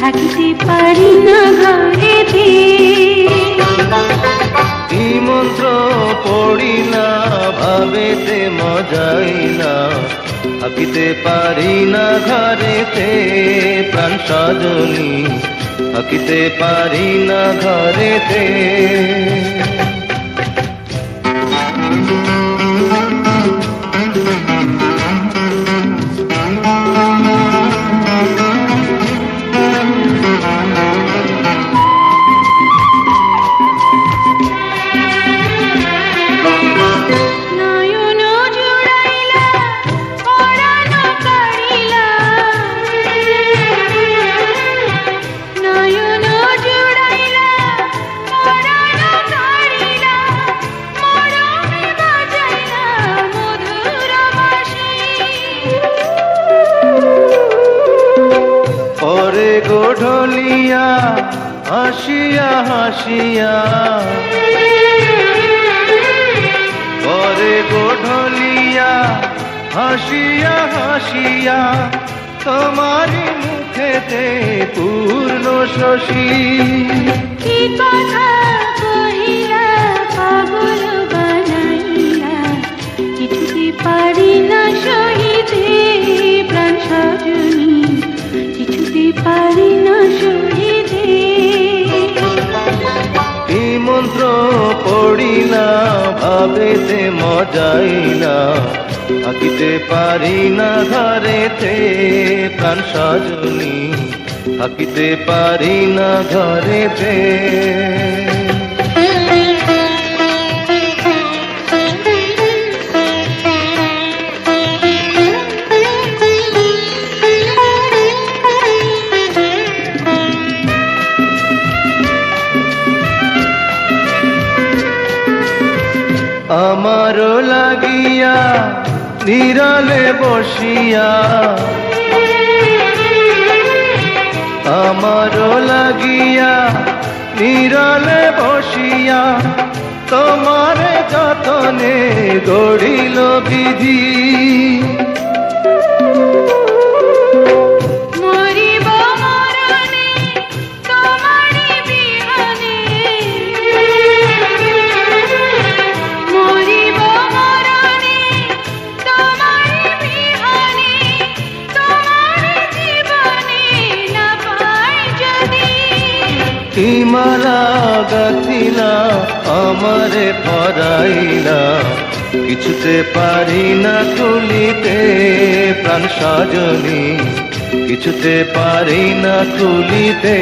থাকিতে পারি না ঘরেতে কি মন্ত্র পড়িলা, ভাবেতে মজাইলা, থাকিতে পারি না ঘরেতে প্রাণ সজনী, থাকিতে পারি না ঘরেতে। পরে গোঢলিয়া হাসিয়া হাসিয়া। পরে গোঢলিয়া হাসিয়া হাসিয়া তোমারি মুখেতে পূর্ণ শশী। কি কথা ভাবেতে মজাইলা থাকিতে পারি না ঘরেতে প্রাণ সজনী থাকিতে পারি না ঘরেতে আমারও লাগিয়া নিরালে বসিয়া। আমার লাগিয়া নিরালে বসিয়া তোমার যতনে গড়িল বিধি। হিমালা গাথিলা আমারে পরাইলা কিছুতে পারি না তুলিতে প্রাণ সাজনী। কিছুতে পারি না তুলিতে।